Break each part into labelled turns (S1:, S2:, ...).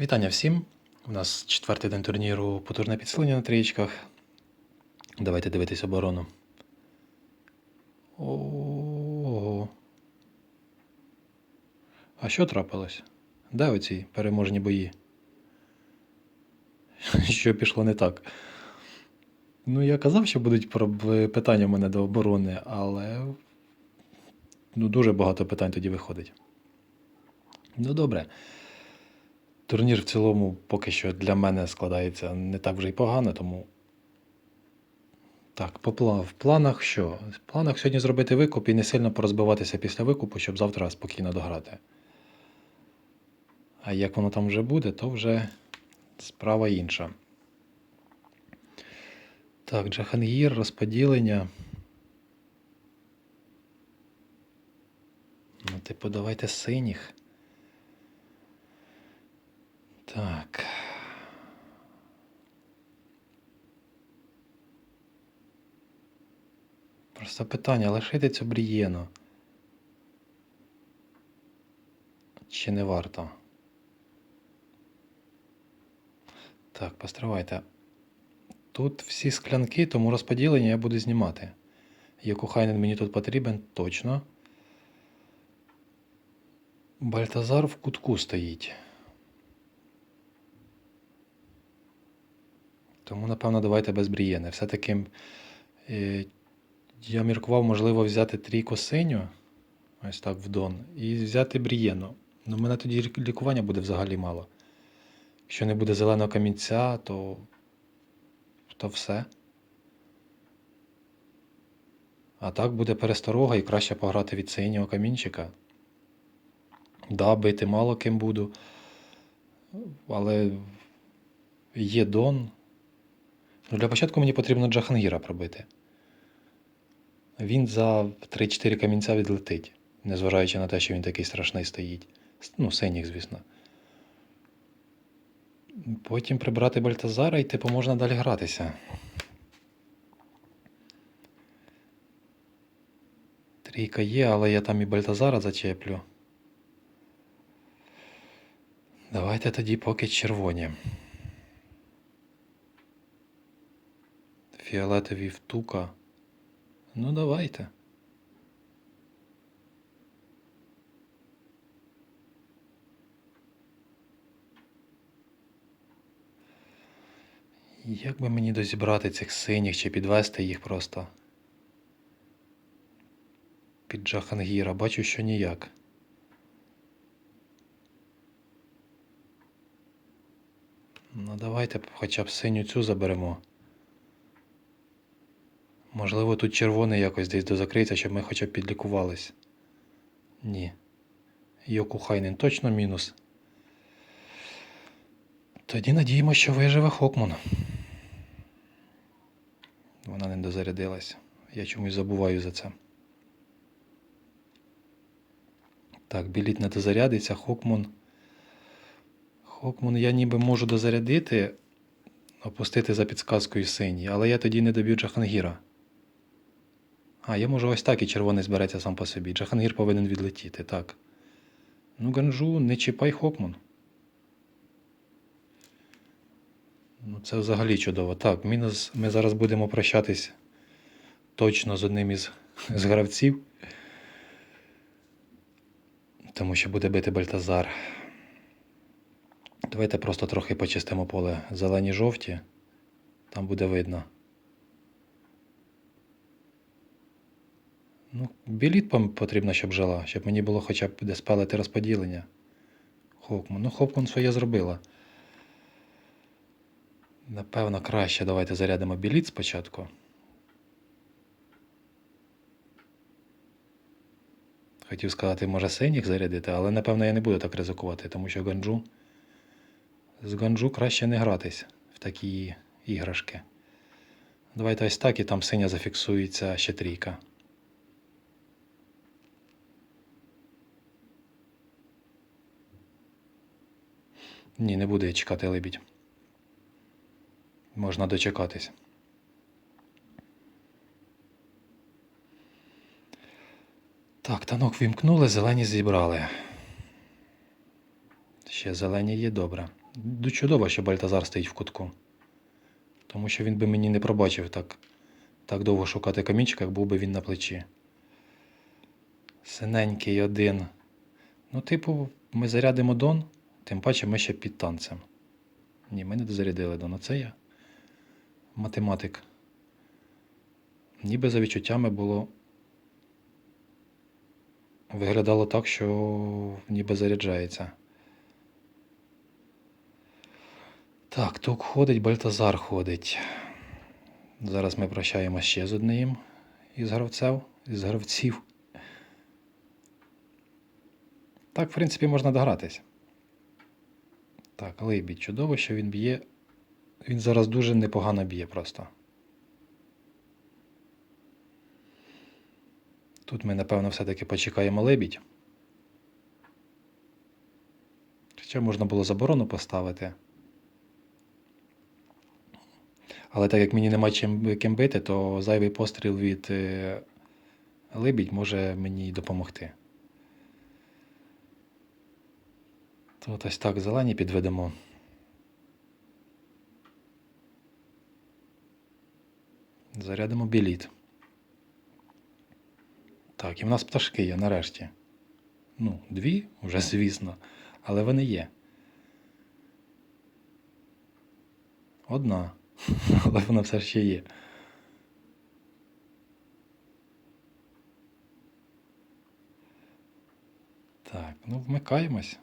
S1: Вітання всім. У нас четвертий день турніру потужне підсилення на трієчках. Давайте дивитись оборону. Ого. А що трапилось? Де оці переможні бої? Що пішло не так? Ну, я казав, що будуть питання в мене до оборони, але ну, дуже багато питань тоді виходить. Ну, добре. Турнір в цілому поки що для мене складається не так вже й погано, тому. Так, в планах що? В планах сьогодні зробити викуп і не сильно порозбиватися після викупу, щоб завтра спокійно дограти. А як воно там вже буде, то вже справа інша. Так, Джахангір, розподілення. Ну, типу, давайте синіх. Так. Просто питання, лишити цю брієну? Чи не варто? Так, постривайте. Тут всі склянки, тому розподілення я буду знімати. Йокухайнен мені тут потрібен точно. Бальтазар в кутку стоїть. Тому, напевно, давайте без брієни. Все-таки е, я міркував, можливо, взяти трійку синю, ось так в дон, і взяти брієну. Ну, мене тоді лікування буде взагалі мало. Якщо не буде зеленого камінця, то, то все. А так буде пересторога і краще пограти від синього камінчика. Да, бити мало ким буду. Але є дон. Для початку мені потрібно Джахангіра пробити. Він за 3-4 камінця відлетить, незважаючи на те, що він такий страшний стоїть. Ну, синіх, звісно. Потім прибрати Бальтазара і типу можна далі гратися. Трійка є, але я там і Бальтазара зачеплю. Давайте тоді поки червоні. Фіолетові втука. Ну, давайте. Як би мені дозібрати цих синіх чи підвести їх просто? Під Джахангіра. Бачу, що ніяк. Ну, давайте хоча б синю цю заберемо. Можливо, тут червоний якось десь дозакриється, щоб ми хоча б підлікувались. Ні. Йокухайнен точно мінус. Тоді надіємося, що виживе Хокман. Вона не дозарядилась. Я чомусь забуваю за це. Так, біліт не дозарядиться, Хокман. Хокман я ніби можу дозарядити, опустити за підсказкою синій, але я тоді не доб'ю Джахангіра. А, я можу ось так і червоний збереться сам по собі. Джахангір повинен відлетіти, так. Ну, Ганжу, не чіпай Хокман. Ну, це взагалі чудово. Так, мінус ми зараз будемо прощатись точно з одним із з гравців. Тому що буде бити Бальтазар. Давайте просто трохи почистимо поле зелені жовті. Там буде видно. Ну, біліт потрібно, щоб жила, щоб мені було хоча б де спалити розподілення. Хокман. Ну, Хокман своє зробила. Напевно, краще давайте зарядимо біліт спочатку. Хотів сказати, може синіх зарядити, але напевно я не буду так ризикувати, тому що Ганджу. З Ганджу краще не гратись в такі іграшки. Давайте ось так і там синя зафіксується ще трійка. Ні, не буде чекати лебідь. Можна дочекатись. Так, танок вімкнули, зелені зібрали. Ще зелені є добре. Чудово, що Бальтазар стоїть в кутку. Тому що він би мені не пробачив так, так довго шукати камінчика, як був би він на плечі. Синенький один. Ну, типу, ми зарядимо дон, тим паче ми ще під танцем. Ні, ми не дозарядили. Оце я. Математик. Ніби за відчуттями було. Виглядало так, що ніби заряджається. Так, тук ходить, Бальтазар ходить. Зараз ми прощаємо ще з одним із гравців. Із гравців. Так, в принципі, можна догратись. Так, Лейбі, чудово, що він б'є. Він зараз дуже непогано б'є просто. Тут ми, напевно, все-таки почекаємо лебідь. Хоча можна було заборону поставити. Але так як мені нема чим ким бити, то зайвий постріл від е, лебідь може мені допомогти. Тут ось так зелені підведемо. Зарядимо біліт. Так, і в нас пташки є нарешті. Ну, дві, вже звісно, але вони є. Одна, але вона все ще є. Так, ну вмикаємось.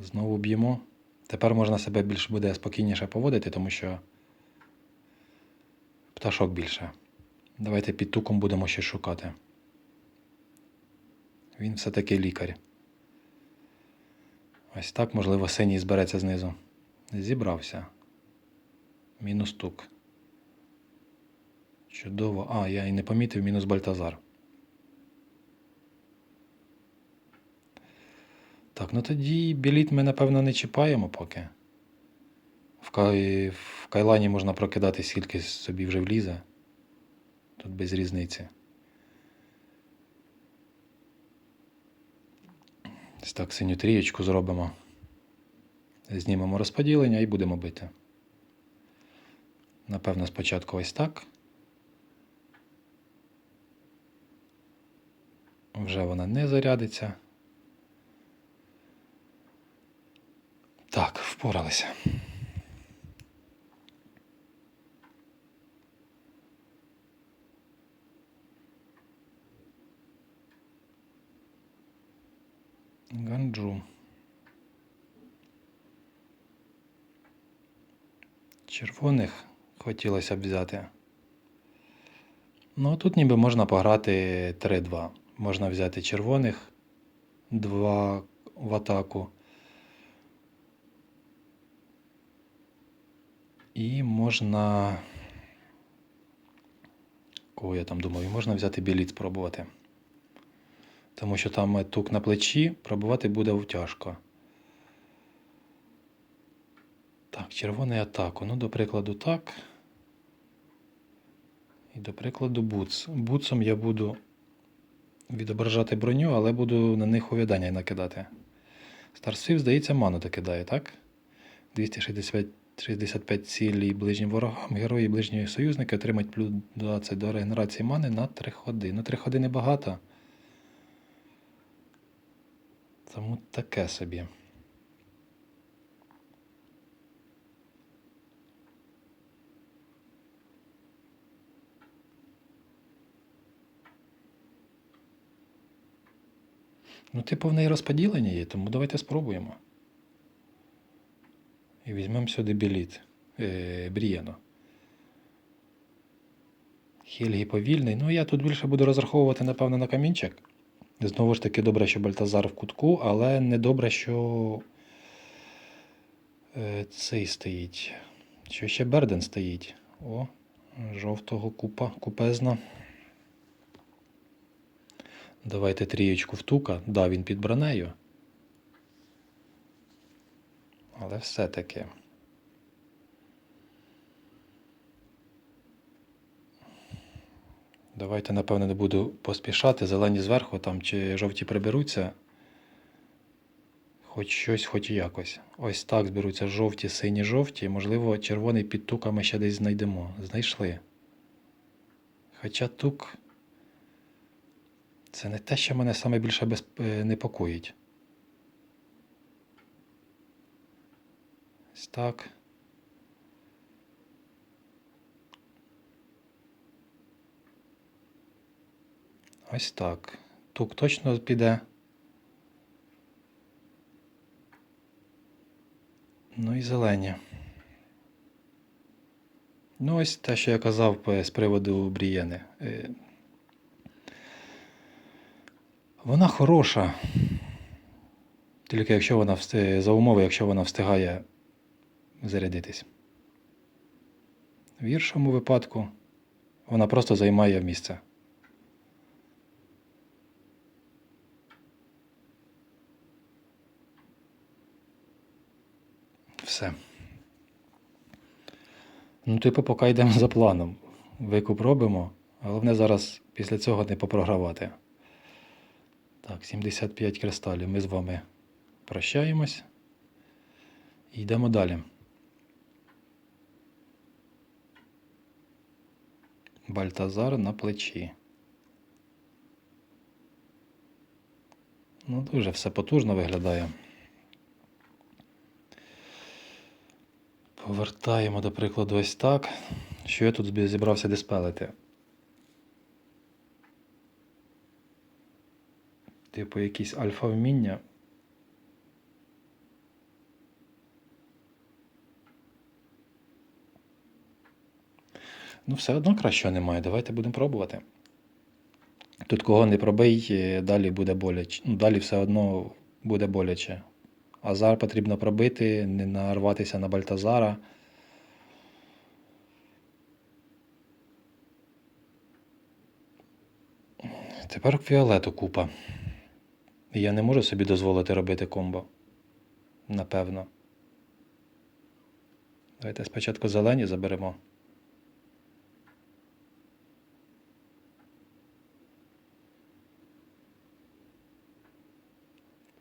S1: Знову б'ємо. Тепер можна себе більш буде спокійніше поводити, тому що пташок більше. Давайте під туком будемо ще шукати. Він все-таки лікар. Ось так, можливо, синій збереться знизу. Зібрався. Мінус тук. Чудово. А, я і не помітив мінус Бальтазар. Так, ну тоді біліт ми, напевно, не чіпаємо поки. В, кай... в кайлані можна прокидати скільки собі вже влізе. Тут без різниці. Ось так синю трієчку зробимо. Знімемо розподілення і будемо бити. Напевно, спочатку ось так. Вже вона не зарядиться. Так, впоралися. Ганджу. Червоних хотілося б взяти. Ну, тут ніби можна пограти 3-2. Можна взяти червоних 2 в атаку. І можна. Кого я там думаю? Можна взяти біліт спробувати. Тому що там тук на плечі пробувати буде тяжко. Так, червоний атаку. Ну, до прикладу, так. І до прикладу, буц. Буцом я буду відображати броню, але буду на них увядання накидати. Старсвів, здається, ману докидає, так? 265 65 цілі ближнім ворогам. Герої ближньої союзники отримають плюс 20 до регенерації мани на 3 ходи. Ну, 3 ходи небагато. Тому таке собі. Ну, типу, в неї розподілення є, тому давайте спробуємо. І візьмемо сюди біліт. Е, Брієно. Хельгі повільний. Ну, я тут більше буду розраховувати, напевно, на камінчик. Знову ж таки, добре, що Бальтазар в кутку, але не добре, що е, цей стоїть. Що ще Берден стоїть. О, жовтого купа, купезна. Давайте трієчку втука. Да, він під бронею. Але все-таки. Давайте, напевно, не буду поспішати. Зелені зверху там чи жовті приберуться. Хоч щось, хоч якось. Ось так зберуться жовті, сині, жовті. Можливо, червоний під туками ще десь знайдемо. Знайшли. Хоча тук. Це не те, що мене саме більше безп... е, непокоїть. Ось так. Ось так. Тук точно піде. Ну і зелені. Ну, ось те, що я казав е, з приводу Брієни. Е, Вона хороша. Тільки якщо вона вsti- за умови, якщо вона встигає зарядитись. В гіршому випадку вона просто займає місце. Все. Ну, типу, поки йдемо за планом. Викуп робимо. Головне зараз після цього не попрогравати. Так, 75 кристалів. Ми з вами прощаємось. І йдемо далі. Бальтазар на плечі. Ну, дуже все потужно виглядає. Повертаємо, до прикладу, ось так. Що я тут зібрався диспелити? Типу якісь альфа Ну, все одно кращого немає. Давайте будемо пробувати. Тут кого не пробий, е, далі буде боляче. Ну, далі все одно буде боляче. Азар потрібно пробити, не нарватися на Бальтазара. Тепер фіолету купа. Я не можу собі дозволити робити комбо. Напевно. Давайте спочатку зелені заберемо.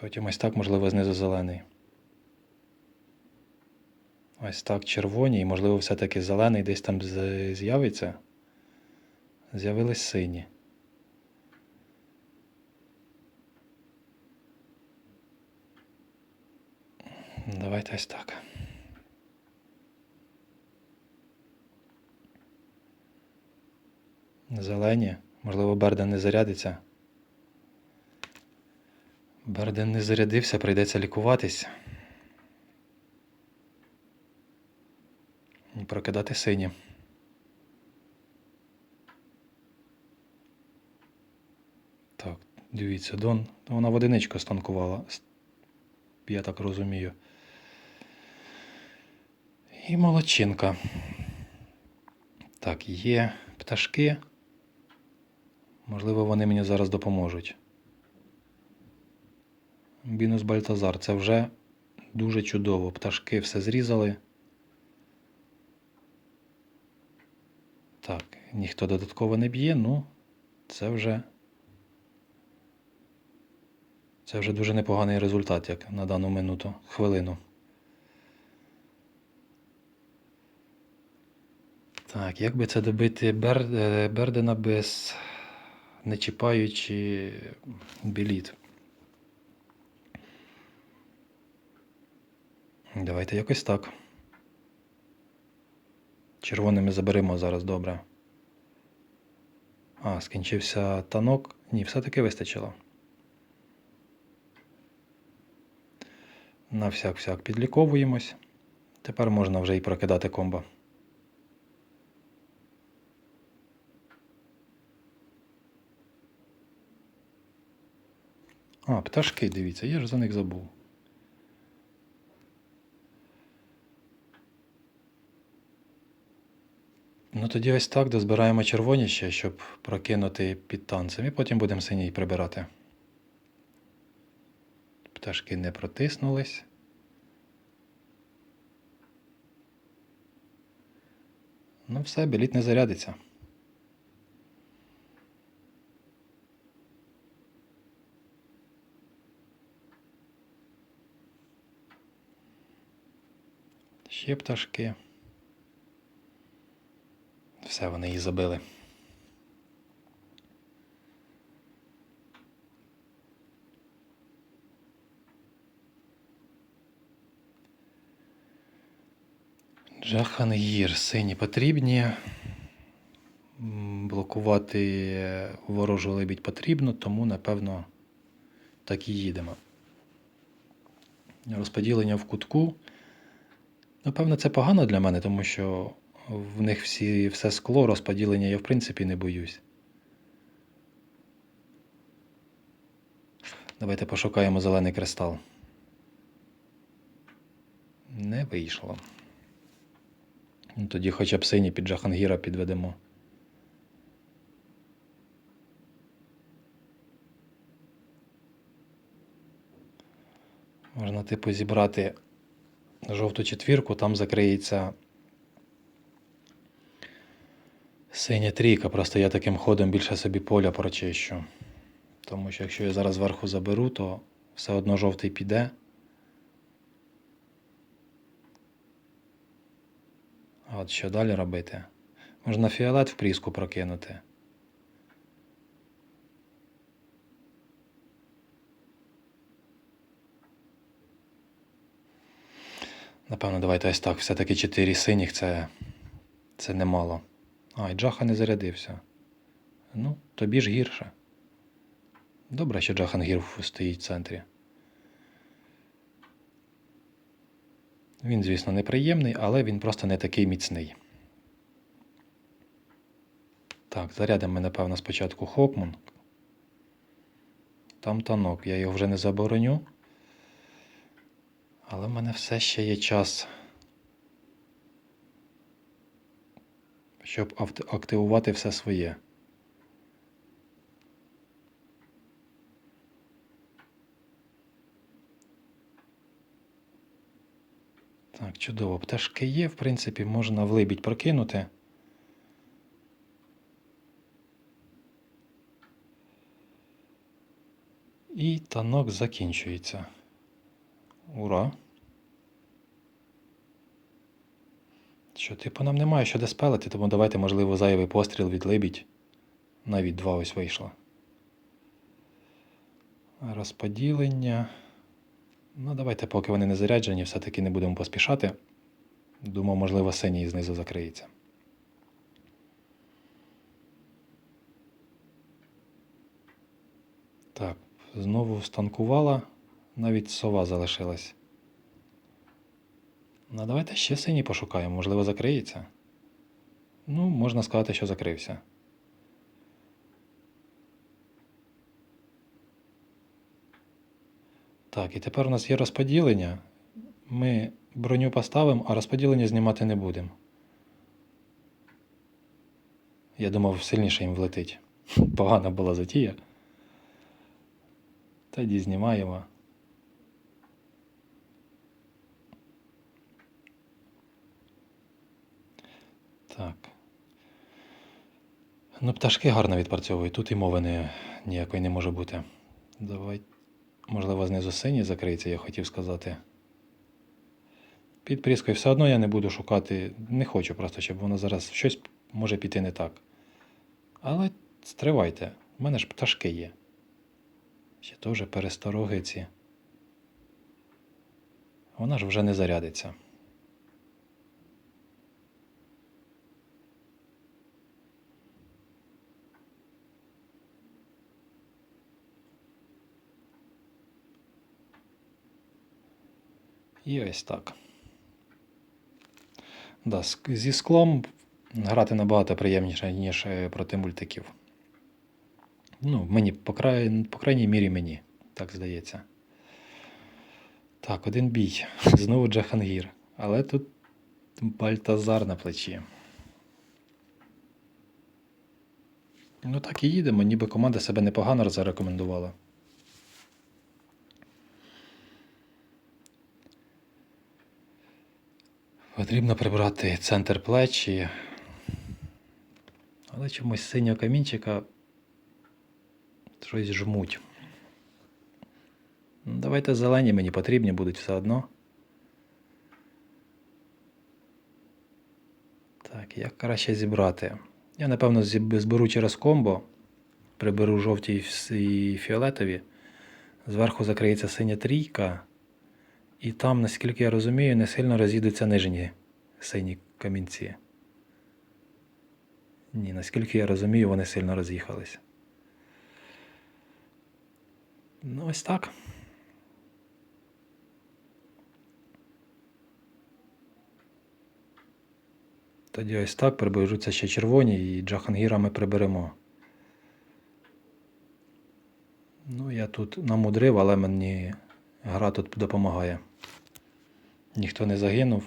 S1: Потім ось так, можливо, знизу зелений. Ось так червоні, і, можливо, все-таки зелений десь там з'явиться. З'явились сині. Давайте ось так. Зелені. Можливо, Берден не зарядиться. Берден не зарядився, прийдеться лікуватись. І прокидати сині. Так, дивіться, Дон. Вона в одиничку станкувала. Я так розумію. І молодчинка. Так, є пташки. Можливо, вони мені зараз допоможуть. Бінус Бальтазар. Це вже дуже чудово. Пташки все зрізали. Так, ніхто додатково не б'є, ну це вже. Це вже дуже непоганий результат, як на дану минуту, хвилину. Так, як би це добити е, Бердена без не чіпаючи біліт? Давайте якось так. Червоними заберемо зараз добре. А, скінчився танок. Ні, все-таки вистачило. На всяк-всяк підліковуємось. Тепер можна вже і прокидати комбо. А, пташки, дивіться, я ж за них забув. Ну тоді ось так дозбираємо червоні ще, щоб прокинути під танцем, і потім будемо синій прибирати. Пташки не протиснулись. Ну, все, біліт не зарядиться. Ще пташки. Все, вони її забили. Джахангір сині потрібні. Блокувати ворожу лебідь потрібно, тому, напевно, так і їдемо. Розподілення в кутку. Напевно, це погано для мене, тому що в них всі, все скло, розподілення я в принципі не боюсь. Давайте пошукаємо зелений кристал. Не вийшло. Ну, Тоді хоча б синій під Джахангіра підведемо. Можна, типу, зібрати жовту четвірку, там закриється синя трійка. Просто я таким ходом більше собі поля прочищу. Тому що якщо я зараз зверху заберу, то все одно жовтий піде. А от що далі робити? Можна фіолет в пріску прокинути. Напевно, давайте ось так. Все-таки 4 синіх це, це немало. А, і Джаха не зарядився. Ну, тобі ж гірше. Добре, що Джахангір стоїть в центрі. Він, звісно, неприємний, але він просто не такий міцний. Так, зарядимо ми, напевно, спочатку Хокман. Там танок. Я його вже не забороню. Але в мене все ще є час, щоб активувати все своє. Так, чудово. Пташки є, в принципі, можна в либідь прокинути. І танок закінчується. Ура! Що, типу, нам немає що диспелити, тому давайте, можливо, зайвий постріл від либідь. Навіть два ось вийшло. Розподілення. Ну, давайте, поки вони не заряджені, все-таки не будемо поспішати. Думаю, можливо, синій знизу закриється. Так, знову станкувала, навіть сова залишилась. Ну, давайте ще синій пошукаємо, можливо, закриється. Ну, можна сказати, що закрився. Так, і тепер у нас є розподілення. Ми броню поставимо, а розподілення знімати не будемо. Я думав, сильніше їм влетить. Погана була затія. Тоді знімаємо. Так. Ну, пташки гарно відпрацьовують. Тут і мови не, ніякої не може бути. Давай. Можливо, знизу синій закриється, я хотів сказати. Під пріскою все одно я не буду шукати, не хочу просто, щоб воно зараз щось може піти не так. Але стривайте, в мене ж пташки є. Ще теж перестороги ці. Вона ж вже не зарядиться. І ось так. Да, зі склом грати набагато приємніше, ніж е, проти мультиків. Ну, мені, по, край... по крайній мірі, мені, так здається. Так, один бій. Знову Джахангір. Але тут Бальтазар на плечі. Ну так і їдемо, ніби команда себе непогано зарекомендувала. Потрібно прибрати центр плечі. Але чомусь синього камінчика щось жмуть. Ну, Давайте зелені мені потрібні будуть все одно. Так, як краще зібрати? Я, напевно, зберу через комбо. Приберу жовті і фіолетові. Зверху закриється синя трійка. І там, наскільки я розумію, не сильно розійдуться нижні сині камінці. Ні, наскільки я розумію, вони сильно роз'їхались. Ну, ось так. Тоді ось так прибережуться ще червоні і Джахангіра ми приберемо. Ну, я тут намудрив, але мені гра тут допомагає. Ніхто не загинув.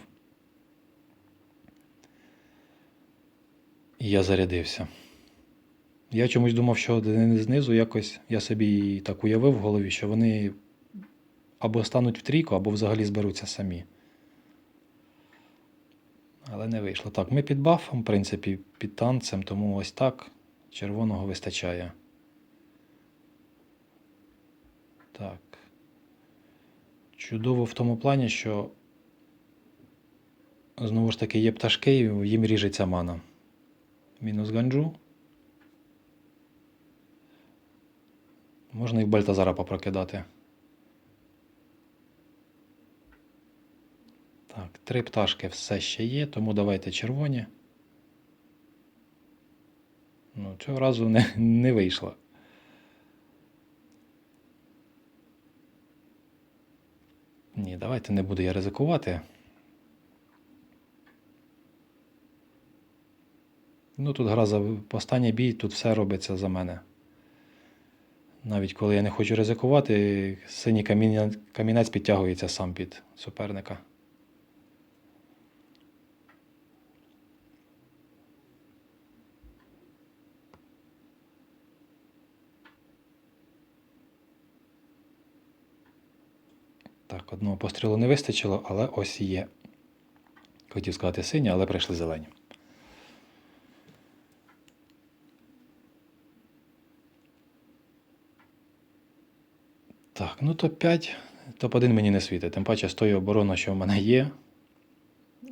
S1: І я зарядився. Я чомусь думав, що знизу якось я собі так уявив в голові, що вони або стануть в трійку, або взагалі зберуться самі. Але не вийшло. Так, ми під бафом, в принципі, під танцем, тому ось так червоного вистачає. Так. Чудово в тому плані, що знову ж таки є пташки, їм ріжеться мана. Мінус ганджу. Можна і в Бальтазара попрокидати. Так, три пташки все ще є, тому давайте червоні. Ну, цього разу не, не вийшло. Ні, давайте не буду я ризикувати. Ну, тут гра за останній бій, тут все робиться за мене. Навіть коли я не хочу ризикувати, синій каміння- камінець підтягується сам під суперника. Так, одного пострілу не вистачило, але ось є. Хотів сказати сині, але прийшли зелені. Так, ну топ-5, топ-1 мені не світить. Тим паче з тою обороною, що в мене є.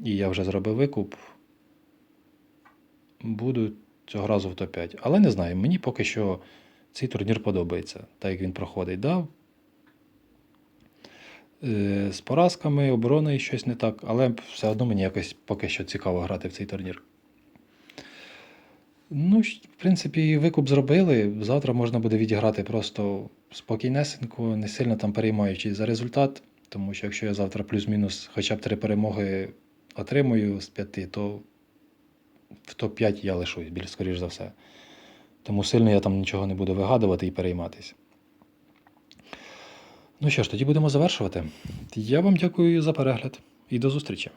S1: І я вже зробив викуп. Буду цього разу в топ-5. Але не знаю, мені поки що цей турнір подобається, так як він проходить. Да? Е, З поразками, обороною щось не так, але все одно мені якось поки що цікаво грати в цей турнір. Ну, в принципі, викуп зробили. Завтра можна буде відіграти просто спокійнесенько, не сильно там переймаючись за результат. Тому що якщо я завтра плюс-мінус хоча б три перемоги отримую з п'яти, то в топ-5 я лишусь, більш скоріш за все. Тому сильно я там нічого не буду вигадувати і перейматися. Ну що ж, тоді будемо завершувати. Я вам дякую за перегляд і до зустрічі.